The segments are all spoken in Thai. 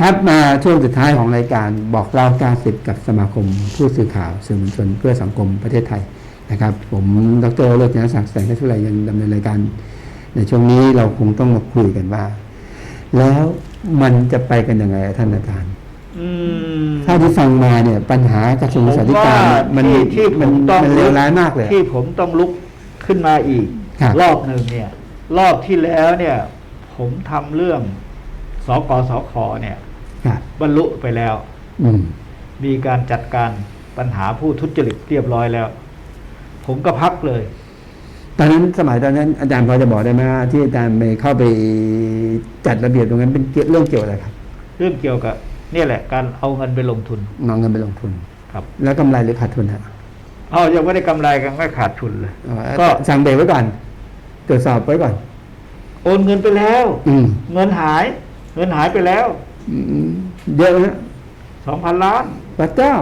ครับมาช่วงสุดท้ายของรายการบอกเล่า90กับสมาคม ผู้สื่อข่าวสื่อมวลชนเพื่อสังคมประเทศไทยนะครับ ผมดรโรจนศักดิ์แสงทัชุไรยังดำเนินรายการ ในช่วงนี้เราคงต้องมาคุยกันว่า แล้วมันจะไปกันยังไงอะท่านอาจารย์อืมถ้าที่ฟังมาเนี่ยปัญหากระทรวงศึกษาธิการเนี่ยมันที่ที่ผมันมต้องมันเลวร้ายมากเลย ที่ผมต้องลุกขึ้นมาอีกครับรอบหนึ่งเนี่ย รอบที่แล้วเนี่ย ผมทำเรื่องสกสคเนี่ยครั บบรรลุไปแล้วอืมมีการจัดการปัญหาผู้ทุจริตเรียบร้อยแล้ว ผมก็พักเลย ตอนนั้นสมัยตอนนั้น อาจารย์พอจะบอกได้ไหมว่าที่อาจารย์ไปเข้าไปจัดระเบียบตรงนั้นเป็นเกี่ยวเรื่องเกี่ยวอะไรครับ เรื่องเกี่ยวกับเนี่ยแหละ การเอาเงินไปลงทุนนองเงินไปลงทุนครับ แล้วกำไรหรือขาดทุนฮะเอายังไม่ได้กำไรกันไม่ขาดทุนเลยอ๋อก็สั่งเบรกไว้ก่อนตรวจสอบไว้ก่อน โอนเงินไปแล้ว อืมเงินหาย เงินหายไปแล้วอืม เยอะนะสองพันล้านพระเจ้า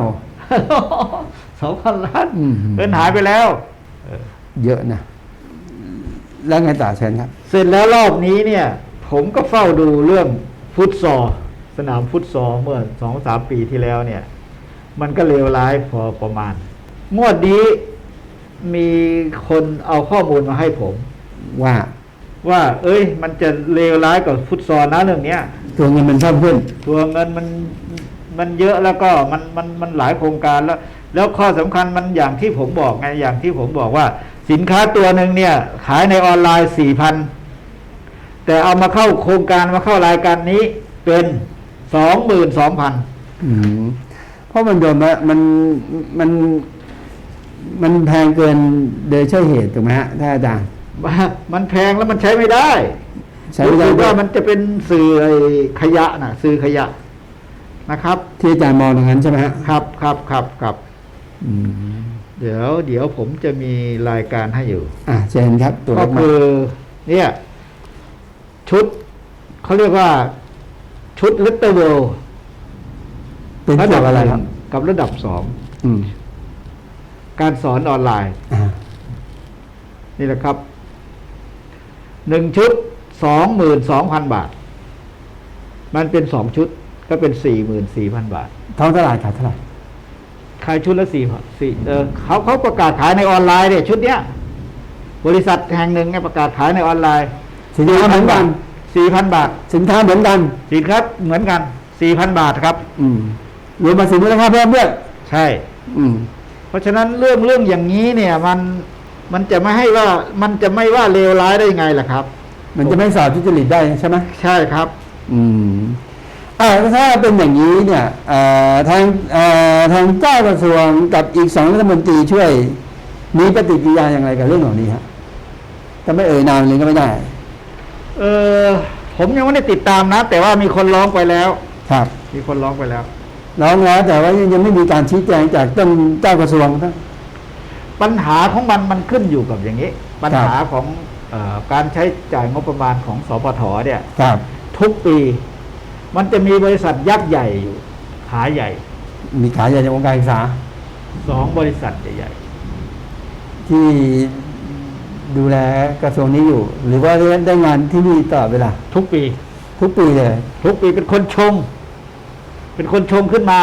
สองพันล้านอืมเงินหายไปแล้วเยอะนะแล้วไงต่อเชิญครับ เสร็จแล้วรอบนี้เนี่ย ผมก็เฝ้าดูเรื่องฟุตซอลสนามฟุตซอลเมื่อสองสามปีที่แล้วเนี่ย มันก็เลวร้ายพอประมาณ งวดนี้มีคนเอาข้อมูลมาให้ผม ว่า ว่า เอ้ย มันจะเลวร้ายกับฟุตซอลนะเรื่องเนี้ย ตัวเงินมันเพิ่มขึ้น ตัวเงินมันมันเยอะแล้วก็มันมันมันหลายโครงการแล้ว แล้วข้อสำคัญมันอย่างที่ผมบอกไงอย่างที่ผมบอกว่า สินค้าตัวหนึ่งเนี่ย ขายในออนไลน์สี่พันแต่เอามาเข้าโครงการมาเข้ารายการนี้เป็นสองหมื่นสองพันอืมเพราะมันโดนมามันมันมันแพงเกินโดยใช่เหตุถูกไหมฮะท่านอาจารย์มันแพงแล้วมันใช้ไม่ได้ ใช้ไม่ได้รู้สึกว่ามันจะเป็นสื่อไอ้ขยะนะสื่อขยะนะครับ ที่อาจารย์มองตรงนั้นใช่ไหมฮะครับครับครับครับอืมเดี๋ยว เดี๋ยวผมจะมีรายการให้อยู่ อะเชิญครับ ตัวก็เลขมาคือเนี่ย ชุดเขาเรียกว่า ชุดเลตเตอร์เวลเป็นเกี่ยวกับอะไรครับ กับระดับสองอืมการสอนออนไลน์อ่านี่แหละครับหนึ่งชุด สองหมื่นสองพันบาท มันเป็นสองชุดก็เป็นสี่หมื่นสี่พันบาท ท้องตลาดขายเท่าไหร่ขายชุดละสี่สี่เออเขาเขาประกาศขายในออนไลน์เนี่ยชุดเนี้ย บริษัทแห่งหนึ่งเนี่ยประกาศขายในออนไลน์ สินค้าเหมือนกันสี่พันบาท สินค้าเหมือนกัน สินค้าเหมือนกันสี่พันบาทครับ อืมรวมมาสินมูลค่าเพิ่มด้วยใช่ อืม เพราะฉะนั้นเรื่องเรื่องอย่างนี้เนี่ย มันมันจะไม่ให้ว่ามันจะไม่ว่าเลวร้ายได้ยังไงล่ะครับ มันจะไม่สอบทุจริตได้ใช่ไหมใช่ครับ อืมอ่าถ้าเป็นอย่างนี้เนี่ยเอ่อทางเอ่อทางเจ้ากระทรวงกับอีกสองรัฐมนตรีช่วย มีปฏิกิริยาอย่างไรกับเรื่องเหล่านี้ฮะจะไม่เอ่ยนามเลยก็ไม่ได้ เออผมยังไม่ได้ติดตามนะ แต่ว่ามีคนร้องไปแล้ว ครับ มีคนร้องไปแล้วร้องแล้วแต่ว่ายังยังไม่มีการชี้แจงจากต้นเจ้ากระทรวงทั้งปัญหาของมันมันขึ้นอยู่กับอย่างนี้ ปัญหาของเออ การใช้จ่ายงบประมาณของสปทเนี่ยครับทุกปี มันจะมีบริษัทยักษ์ใหญ่อยู่ขาใหญ่ มีขายใหญ่ในวงการศึกษาสองบริษัทใหญ่ที่ดูแลกระทรวงนี้อยู่ หรือว่าได้งานที่นี่ตลอดเวลาๆทุกปี ทุกปีเลย ทุกปีเป็นคนชง เป็นคนชงขึ้นมา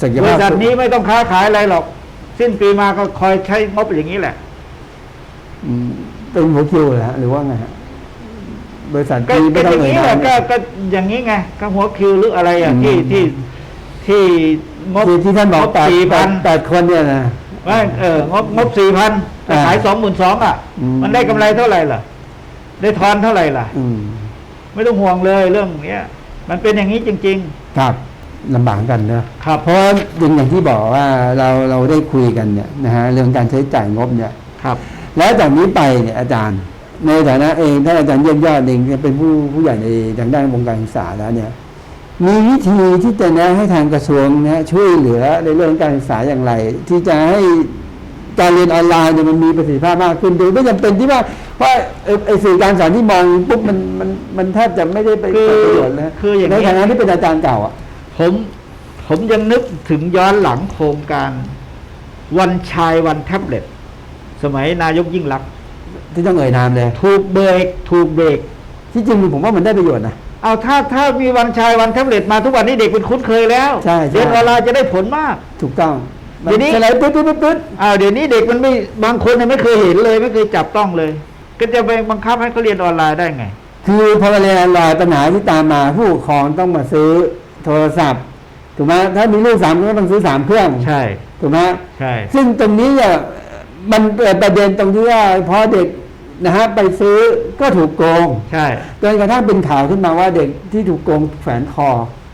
ศักยบภาริพษัทนี้ไม่ต้องค้าขายอะไรหรอก สิ้นปีมาก็คอยใช้งบอย่างนี้แหละอืม เป็นหัวคิวเหรอฮะหรือว่าไงฮะบริษัทก็ที่ก็ไม่อต้องย่างเอ่ยนี้แหนาละมก็ก็อย่างนี้ไงก็หัวคิวหรืออะไรอะอืม ที่ที่ที่งบที่ที่ท่านบอกแปดสี่แปพัดนแปดคนเนี่ยนะ ไม่เอองบงบสี่พันอ่าขายสองหมื่นสองอะ อืม มันได้กำไรเท่าไหร่ล่ะ ได้ทอนเท่าไหร่ล่ะ อืมไม่ต้องห่วงเลยเรื่องเนี้ย มันเป็นอย่างนี้จริง ครับลำบากกันเนอะๆ ครับ เพราะอย่างอย่างที่บอกว่าเราเราได้คุยกันเนี่ยนะฮะเรื่องการใช้จ่ายงบเนี่ย ครับ แล้วจากนี้ไปเนี่ยอาจารย์ ในฐานะเองท่านอาจารย์เยี่ยมยอดเองเป็นผู้ผู้ใหญ่ในทางด้านวงการศึกษาแล้วเนี่ย มีวิธีที่จะแนะให้ทางกระทรวงนะช่วยเหลือในเรื่องการศึกษาอย่างไร ที่จะให้การเรียนออนไลน์เนี่ยมันมีประสิทธิภาพมากขึ้นโดยไม่จำเป็นที่ว่าเพราะไอ้ไอ้สื่อการสอนที่มองปุ๊บมันมันมันแทบจะไม่ได้ไปคือเกิดประโยชน์แล้วคืออย่างในนี้ฐานะที่เป็นอาจารย์เก่าอะผมผมยังนึกถึงย้อนหลังโครงการวันชายวันแท็บเล็ต สมัยนายกยิ่งรักษณ์ที่ต้องเอ่ยนามเลย ถูกเบรกถูกเบรก ที่จริงผมว่ามันได้ประโยชน์นะ เอาถ้าถ้ามีวันชายวันแท็บเล็ตมาทุกวันนี้เด็กเป็นคุ้นเคยแล้วใช่ใช่ เรียนออนไลน์จะได้ผลมาก ถูกต้องเดี๋ยวนี้สไลด์ปึ๊ดปึ๊ดปึ๊ดปึ๊ดอ้าวเดี๋ยวนี้เด็กมันไม่บางคนเนี่ยไม่เคยเห็นเลยไม่เคยจับต้องเลย ก็จะไปบังคับให้เขาเรียนออนไลน์ได้ไง คือพอเรียนออนไลน์ปัญหาที่ตามมาผู้ปกครองต้องมาซื้อโทรศัพท์ถูกไหมถ้ามีลูกสามคนก็ต้องซื้อสามเครื่องใช่ถูกไหมใช่ ซึ่งตรงนี้เนี่ย มันเกิดประเด็นตรงที่ว่าพอเด็กนะฮะไปซื้อก็ถูกโกงใช่ จนกระทั่งเป็นข่าวขึ้นมาว่าเด็กที่ถูกโกงแขวนคอ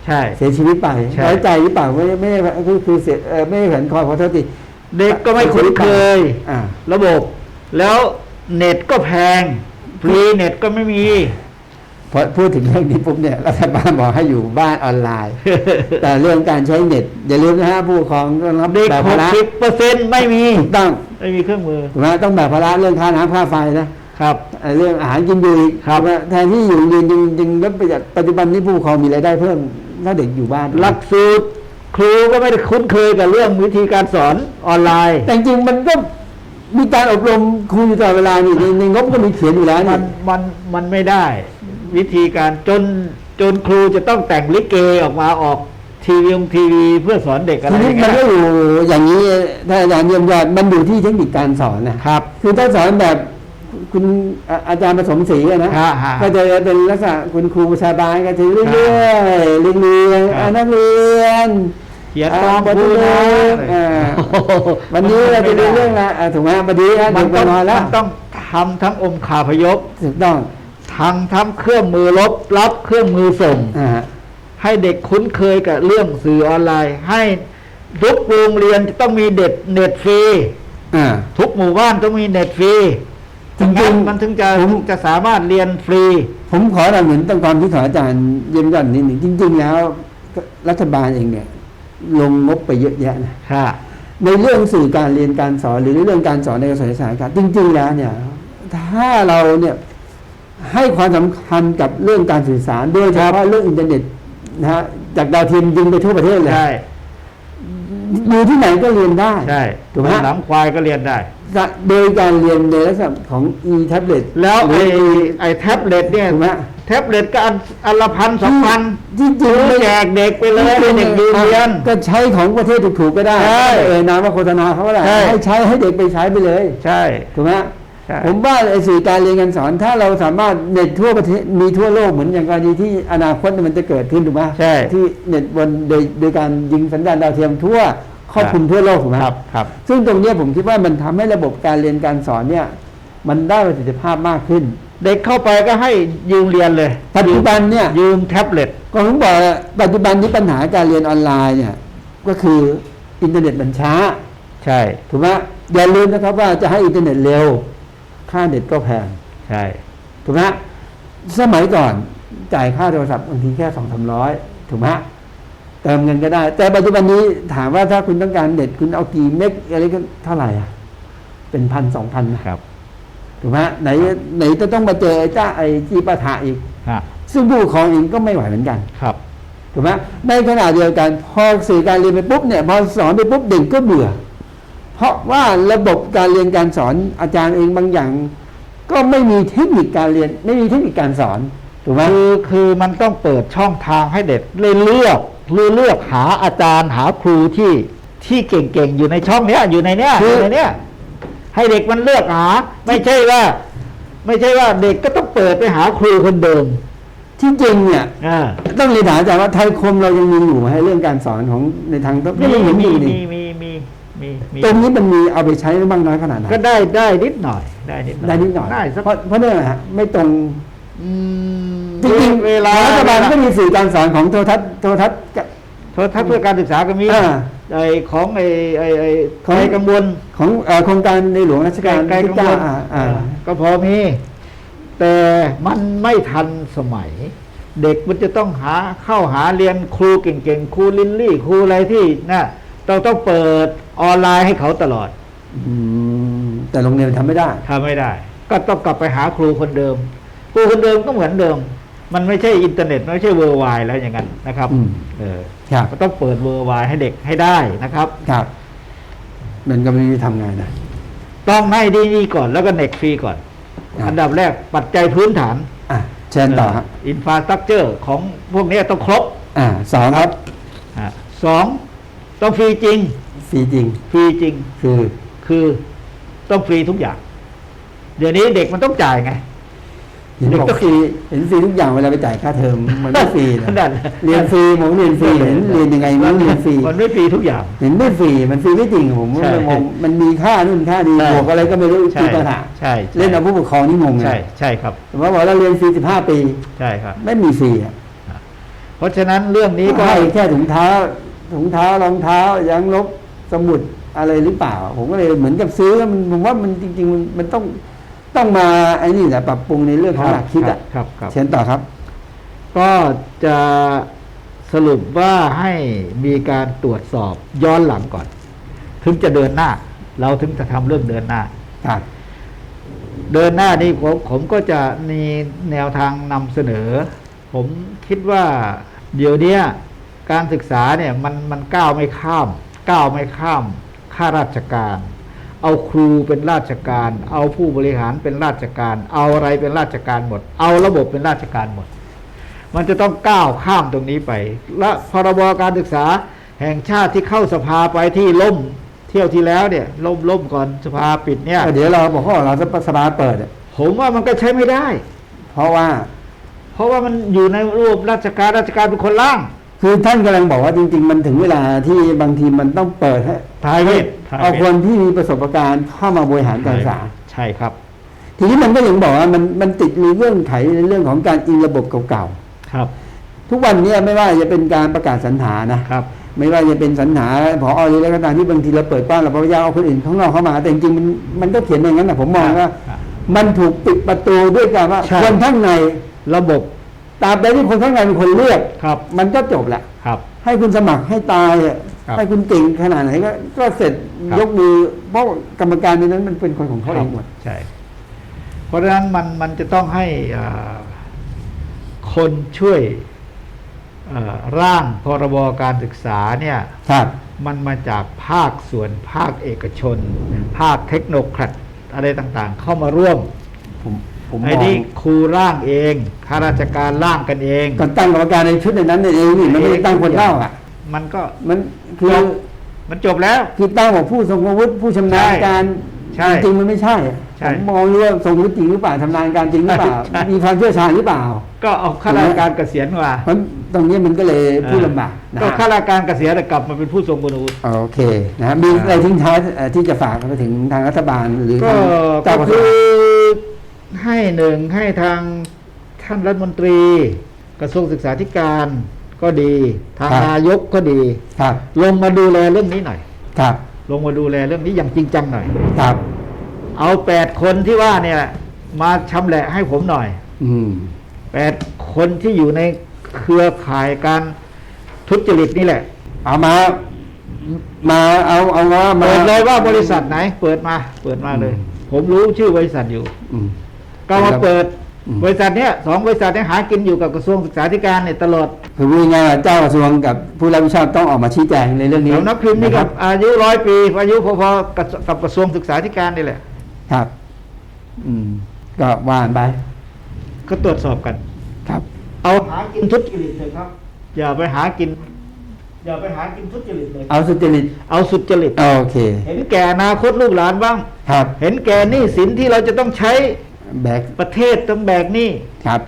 ใช่ เสียชีวิตไปใช่ร้อยใจหรือเปล่าไม่ไม่ได้คือคือเสียเอ่อไม่ได้แขวนคอขอโทษทีเด็กก็ไม่คุ้นเคย อ่า ระบบ แล้วเน็ตก็แพงฟรีเน็ตก็ไม่มี พอพูดถึงเรื่องนี้ปุ๊บเนี่ยรัฐบาลบอกให้อยู่บ้านออนไลน์ แต่เรื่องการใช้เน็ต อย่าลืมนะฮะผู้ปกครองต้องรับเด็กแบกหภากระสิบเปอร์เซ็นต์ไม่มีถูกต้องไม่มีเครื่องมือถูกไหมต้องแบกภาระเรื่องค่าน้ำค่าไฟนะครับเอ่อเรื่องอาหารกินอยู่อีกครับถูกไหมแทนที่อยู่เรียนจริงจริงๆแล้วประหยัดปัจจุบันนี้ผู้ปกครองมีรายได้เพิ่มถ้าเด็กอยู่บ้านหลักสูตรครูก็ไม่ได้คุ้นเคยกับเรื่องวิธีการสอนออนไลน์ แต่จริงๆมันก็มีการอบรมครูอยู่ตลอดเวลานี่ในในงบก็มีเขียนอยู่แล้วมันี่นมันมันไม่ได้ วิธีการจนจนครูจะต้องแต่งลิเกออกมาออกทีวีทีวีเพื่อสอนเด็กอะไรทีอนี้ย่างมันเงี้ก็ยอยู่อย่างนี้ถ้าอาจารย์เยี่ยมยอดมันอยู่ที่เทคนิคการสอนนะครับ คือถ้าสอนแบบคุณอาอาจารย์ผสมศรีอะนะฮะฮะก็จะเป็นลักษณะคุณครูชาบานก็จะเรื่อยๆเรียนเรียนครับอ่านักเรียนเขียนอ่าตามประตูครูนะอ่าวันนี้เราจะเรียนเรื่องอะไรอ่าถูกไหมวันนี้นะมัเด็นกไปต้องนอนแล้วมันต้องทำทั้งองค์ขาพยพถูกต้อง ทางทำเครื่องมือลบรับเครื่องมือส่ง อ่าให้เด็กคุ้นเคยกับเรื่องสื่อออนไลน์ ให้ทุกโรงเรียนจะต้องมีเด็ดเน็ตฟรีอ่า ทุกหมู่บ้านต้องมีเน็ตฟรีจริงๆงั้นมันถึงจะผมจะสามารถเรียนฟรี ผมขอเราเหมือนต้องความที่ของอาจารย์เยี่ยมยอดนิดหนึ่งจริง ๆ แล้วรัฐบาลเองเนี่ย ลงงบไปเยอะแยะนะ ค่ะ ในเรื่องสื่อการเรียนการสอนหรือในเรื่องการสอนในกระทรวงศึกษาธิการจริงๆแล้วเนี่ย ถ้าเราเนี่ย ให้ความสำคัญกับเรื่องการสื่อสารโดยเฉพาะเรื่องอินเทอร์เน็ตนะฮะจากดาวเทียมยิงไปทั่วประเทศเลยใช่อยู่ที่ไหนก็เรียนได้ใช่ถูกไหมฮะหลังควายก็เรียนได้ โดยการเรียนในลักษณะของ e-tablet แล้วหรืไอ้อไอ้แท็บเล็ตเนี่ยถูกไหมแท็บเล็ตก็อันอันละพันสองพันที่จริงไม่แจกเด็กไปเลยให้เด็กยืนเรียนก็ใช้ของประเทศถูกๆก็ได้ใช่เออนามว่าโฆษณาเขาก็ได้ใช่ให้ใช้ให้เด็กไปใช้ไปเลย ใช่ถูกไหมใช่ ผมว่าไอ้สื่อการเรียนการสอน ถ้าเราสามารถเน็ตทั่วประเทศมีทั่วโลกเหมือนอย่างกรณีที่อนาคตมันจะเกิดขึ้นถูกไหมใช่ที่เน็ตบนโดยโดยการยิงสัญญาณดาวเทียมทั่วครอบคลุมทั่วโลกถูกไหมครับครับ ซึ่งตรงเนี้ยผมคิดว่ามันทำให้ระบบการเรียนการสอนเนี่ยมันได้ประสิทธิภาพมากขึ้น เด็กเข้าไปก็ให้ยืมเรียนเลย ปัจจุบันเนี่ยยืมแท็บเล็ตก็ผมบอกว่าปัจจุบันนี้ปัญหาการเรียนออนไลน์เนี่ยก็คืออินเทอร์เน็ตมันช้า ใช่ถูกไหมอย่าลืมนะครับว่าจะให้อินเทอร์เน็ตเร็ว ค่าเน็ตก็แพงใช่ถูกไหมสมัยก่อนจ่ายค่าโทรศัพท์บางทีแค่สองสามร้อยถูกไหมเติมเงินก็ได้ แต่ปัจจุบันนี้ถามว่าถ้าคุณต้องการเน็ตคุณเอากี่เมกอะไรก็เท่าไหร่อะ เป็นพันสองพันนะครับถูกไหมไหนไหนจะต้องมาเจอไอ้จ้าไอ้จีปะทะอีกฮะซึ่งผู้ปกครองเองก็ไม่ไหวเหมือนกันครับถูกไหมในขณะเดียวกันพอสื่อการเรียนไปปุ๊บเนี่ยพอสอนไปปุ๊บเด็กก็เบื่อเพ ราะว่าระบบการเรียนการสอนอาจารย์เองบางอย่าง ก็ไม่มีเทคนิคการเรียน ไม่มีเทคนิคการสอนถูกไหมคือคือมันต้องเปิดช่องทางให้เด็กเลยเลือกเลือกเลือกหาอาจารย์หาครูที่ที่เก่งๆอยู่ในช่องเนี้ยอยู่ในเนี้ยอยู่ในเนี้ยให้เด็กมันเลือกหา ไม่ใช่ว่า ไม่ใช่ว่าเด็กก็ต้องเปิดไปหาครูคนเดิมที่จริงเนี่ยอ่าต้องเรียนถามอาจารย์ว่าไทยคมเรายังมีอยู่ไหมเรื่องการสอนของในทางก็มียังมีนี่มีมีมี มีมีตรงนี้มันมีเอาไปใช้บ้างน้อยขนาดไหนก็ได้ได้นิดหน่อย ได้นิดหน่อยได้นิดหน่อยได้สักเพราะเพราะเนื่องอะไรฮะไม่ตรงอืมจริงๆเวลารัฐบาลก็มีสื่อการสอนของโทรทัศน์โทรทัศน์กับโทรทัศน์เพื่อการศึกษาก็มีอ่าไอของไอไอไอของไอกังวลของเอ่อโครงการในหลวงรัชไกลกาลไกลที่กังเก้าวลอ่าอ่าก็พอมี แต่มันไม่ทันสมัย เด็กมันจะต้องหาเข้าหาเรียนครูเก่งๆครูลินลี่ครูอะไรที่นะ เราต้องเปิดออนไลน์ให้เขาตลอดอืมแต่โรงเรียนทำไม่ได้ ทำไม่ได้ ก็ต้องกลับไปหาครูคนเดิม ครูคนเดิมก็เหมือนเดิม มันไม่ใช่อินเทอร์เน็ตไม่ใช่เวอร์ไวแล้วอย่างนั้นนะครับอืม เออครับก็ต้องเปิดเวอร์ไวให้เด็กให้ได้นะครับ ครับมันก็ไม่รู้จะทำไงนะ ต้องให้ดีนี่ก่อนแล้วก็เน็ตฟรีก่อน ครับ อันดับแรกปัจจัยพื้นฐานอะเชิญต่อครับอินฟาสตรักเจอร์ของพวกเนี้ยต้องครบอ่าสองครับอะสอง ต้องฟรีจริงฟรีจริง ฟรีจริง คือคือต้องฟรีทุกอย่าง เดี๋ยวนี้เด็กมันต้องจ่ายไง เห็นบอกฟรีเห็นฟรีทุกอย่างเวลาไปจ่ายค่าเทอมมันไม่ฟรีนะนั่นแหละเรียนฟรีผมเรียนฟรีเห็นเรียนยังไงไม่รู้เรียนฟรีมันไม่ฟรีทุกอย่าง เห็นไม่ฟรีมันฟรีไม่จริงผมใช่มองมันมีค่านู่นค่านี้ใช่ บวกอะไรก็ไม่รู้ใช่คือปัญหาใช่ใช่เล่นเอาผู้ปกครองนี่งงเลใช่ยใช่ครับ แต่ว่าบอกเราเรียนฟรีสิบห้าปี ใช่ครับ ไม่มีฟรีอะเพราะฉะนั้นเรื่องนี้ก็ให้แค่ถุงเท้า ถุงเท้ารองเท้ายางลบสมุดอะไรหรือเปล่า ผมก็เลยเหมือนกับซื้อมันผมว่ามันจริงๆมันมันต้องต้องมาไอ้นี่แหละปรับปรุงในเรื่องของหลักคิดอะครับครับเชิญต่อครับ ก็จะสรุปว่าให้มีการตรวจสอบย้อนหลังก่อน ถึงจะเดินหน้า เราถึงจะทำเรื่องเดินหน้าครับเดินหน้านี่ผมผมก็จะมีแนวทางนำเสนอ ผมคิดว่าเดี๋ยวเนี้ย การศึกษาเนี่ยมันมันก้าวไม่ข้าม ก้าวไม่ข้ามข้าราชการ เอาครูเป็นราชการ เอาผู้บริหารเป็นราชการ เอาอะไรเป็นราชการหมด เอาระบบเป็นราชการหมด มันจะต้องก้าวข้ามตรงนี้ไป และพรบการศึกษาแห่งชาติที่เข้าสภาไปที่ล่มเที่ยวที่แล้วเนี่ยล่มล่มก่อนสภาปิดเนี่ยก็เดี๋ยวเราบอกว่าเราจะสภาเปิดอะผมว่ามันก็ใช้ไม่ได้ เพราะว่า เพราะว่ามันอยู่ในรูปราชการราชการเป็นคนร่าง คือท่านกำลังบอกว่าจริง ๆ มันถึงเวลาที่บางทีมันต้องเปิดให้ private เอาคนที่มีประสบการณ์เข้ามาบริหารการศึกษาใช่ครับ ทีนี้มันก็ยังบอกว่ามันมันติดมีเรื่องไขในเรื่องของการอิงระบบเก่าครับๆทุกวันเนี้ไม่ว่าจะเป็นการประกาศสรรหานะครับไม่ว่าจะเป็นสรรหาผอหรืออะไรก็ตามที่บางทีเราเปิดกว้างเราพยายามเอาคนอื่นข้างนอกเข้ามา แต่จริงๆมันมันก็เขียนอย่างนั้นนะผมมองว่าครับมันถูกปิดประตูด้วยการว่าใช่คนข้างในระบบ ตราบใดที่คนข้างในเป็นคนเลือก ครับ มันก็จบแหละ ครับ ให้คุณสมัครให้ตายอะครับให้คุณเก่งขนาดไหนก็ก็เสร็จครับ ยกมือเพราะกรรมการในนั้นมันเป็นคนของเขาเองหมด ใช่ เพราะฉะนั้นมันมันจะต้องให้อ่าคนช่วยอ่าร่างพรบการศึกษาเนี่ย ครับ มันมาจากภาคส่วนภาคเอกชน ภาคเทคโนแครดอะไรต่างๆ เข้ามาร่วม ผม ผมมไอ้องนี่ครูร่างเองข้าราชการร่างกันเองก่อนตั้งกรรมการในชุดในนั้นเองนี่มันไม่ได้ตั้งคนเล่าอะ มันก็มันคือจบมันจบแล้ว คือตั้งบอกผู้ทรงอาวุธผู้ชำนาญการใช่จริงๆมันไม่ใช่อะใช่ผมมองเรื่องทรงอาวุธจริงหรือเปล่าชำนาญการจริงหรือเปล่า ใช่ มีความเชี่ยวชาญหรือเปล่า ก็เอาข้าราชการเกษียณมาเพราะตรงนี้มันก็เลยพูดลำบากนะก็ฮะข้าราชการเกษียณแต่กลับมาเป็นผู้ทรงคุณวุฒิ โอเคนะฮะมีอะไรทิ้งท้ายเอ่อที่จะฝากไปถึงทางรัฐบาลหรือก็ทางก็เจ้ากระทรคืวง อ ให้หนึ่งให้ทางท่านรัฐมนตรี กระทรวงศึกษาธิการก็ดีทางนายกก็ดี ครับลงมาดูแลเรื่องนี้หน่อย ครับลงมาดูแลเรื่องนี้อย่างจริงจังหน่อย ครับเอาแปดคนที่ว่าเนี่ยมาชำแหละให้ผมหน่อยอืมแปดคนที่อยู่ในเครือข่ายการทุจริตนี่แหละเอามา มาเอาเอาว่ามาเปิดเลยว่าบริษัทไหน เปิดมา เปิดมาเลยอืมผมรู้ชื่อบริษัทอยู่ อืม ก็มาเปิดอืมบริษัทเนี้ยสองบริษัทเนี้ยหากินอยู่กับกระทรวงศึกษาธิการเนี่ยตลอดคือพูดง่ายๆว่าเจ้ากระทรวงกับผู้รับผิดชอบต้องออกมาชี้แจงในเรื่องนี้แถวนักพิมพ์นี่ะคกัรับบอายุร้อยปีอายุพอๆกับกับกระทรวงศึกษาธิการนี่แหละ ครับ อืม ก็ว่านไปก็ตรวจสอบกัน ครับ เอาหากินทุจริตเถอะครับ อย่าไปหากิน อย่าไปหากินทุจริตเลย เอาสุจริต เอาสุจริตโอเค เห็นแก่อนาคตลูกหลานบ้าง ครับ เห็นแก่หนี้สินที่เราจะต้องใช้ แบกประเทศต้องแบกหนี้ครับ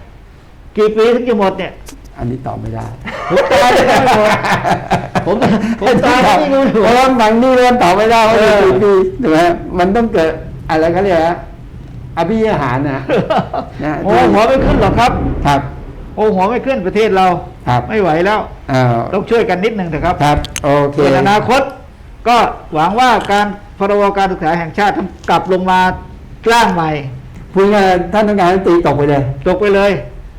กี่ปีถึงจะหมดเนี่ย อันนี้ตอบไม่ได้ผมตายแล้วไม่หมดผมผมตายแล้วนี่ก็ไม่หมเพราะดว่าบางนี่เริ่มตอบไม่ได้ว่าเออกี่ปีถูกไหมมันต้องเกิดอะไรเขาเรียกนะอภิยหารนะนะโอ้หัวไม่ขึ้นหรอกครับ ครับ โอ้หัวไม่ขึ้นประเทศเราครับไม่ไหวแล้วเอ่อต้องช่วยกันนิดหนึ่งเถอะครับครับโอเคส่วนอนาคต ก็หวังว่าการพรบการศึกษาแห่งชาติต้องกลับลงมาร่างใหม่ พูดง่ายๆท่านต้องการให้ตีตกไปเลย ตกไปเลย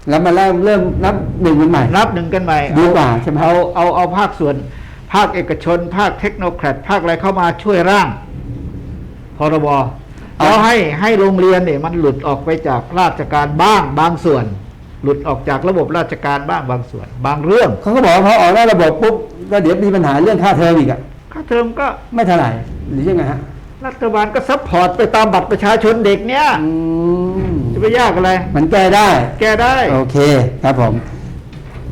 แล้วมาเริ่มเริ่มนับหนึ่งกันใหม่ นับหนึ่งกันใหม่ดีกว่าใช่ไหมเอาเอาเอาภาคส่วน ภาคเอกชน ภาคเทคโนแครดภาคอะไรเข้ามาช่วยร่างพรบแล้วให้ให้โรงเรียนเนี่ยมันหลุดออกไปจากราชการบ้างบางส่วน หลุดออกจากระบบราชการบ้างบางส่วน บางเรื่องเขาก็บอกว่าพอออกได้ระบบปุ๊บก็เดี๋ยวมีปัญหาเรื่องค่าเทอมอีกอะค่าเทอมก็ไม่เท่าไหร่หรือยังไงฮะ รัฐบาลก็ซัพพอร์ตไปตามบัตรประชาชนเด็กเนี่ยอืมจะไปไปยากอะไร มันแก้ได้ แก้ได้ โอเคครับผม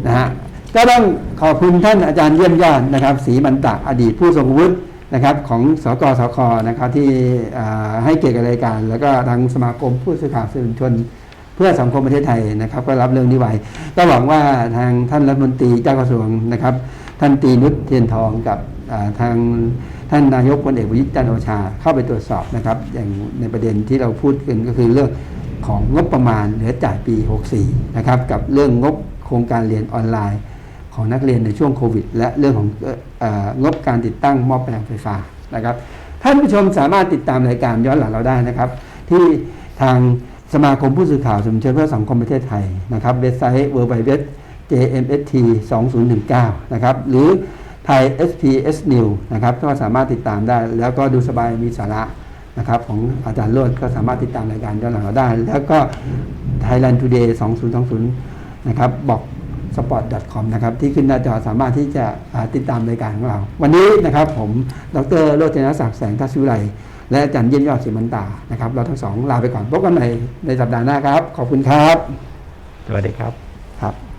นะฮะก็ต้องขอบคุณท่านอาจารย์เยี่ยมยอดนะครับศรีมันตะอดีตผู้ทรงวุฒินะครับของสกสคนะครับที่อ่าให้เกียรติกับรายการ แล้วก็ทางสมาคมผู้สื่อข่าวสื่อมวลชน เพื่อสังคมประเทศไทยนะครับ ก็รับเรื่องนี้ไว้ก็หวังว่าทางท่านรัฐมนตรีเจ้ากระทรวงนะครับ ท่านตรีนุชเทียนทองกับอ่าทาง ท่านนายกพลเอกประยุทธ์จันโอชาเข้าไปตรวจสอบนะครับ อย่างในประเด็นที่เราพูดกันก็คือเรื่องของงบประมาณเหลือจ่ายปี 64 นะครับ กับเรื่องงบโครงการเรียนออนไลน์ ของนักเรียนในช่วงโควิด และเรื่องของเอ่องบการติดตั้งหม้อแปลงไฟฟ้านะครับท่านผู้ชมสามารถติดตามรายการย้อนหลังเราได้นะครับ ที่ทางสมาคมผู้สื่อข่าวสมเชนเพื่อสังคมประเทศไทยนะครับเว็บไซต์ w w w jmst 2019นะครับหรือ ไทย SPS New นะครับก็สามารถติดตามได้ แล้วก็ดูสบายมีสาระนะครับของอาจารย์โรดก็สามารถติดตามรายการย้อนหลังเราได้ แล้วก็ Thailand Today 2020 นะครับบอก sport.com นะครับที่ขึ้นหน้าจอสามารถที่จะอ่าติดตามรายการของเรา วันนี้นะครับผมดรโรจนศักดิ์แสงทัศวิไลและอาจารย์เยี่ยมยอดศิมันตานะครับเราทั้งสองลาไปก่อนพบกันใหม่ในสัปดาห์หน้าครับ ขอบคุณครับ สวัสดีครับครับ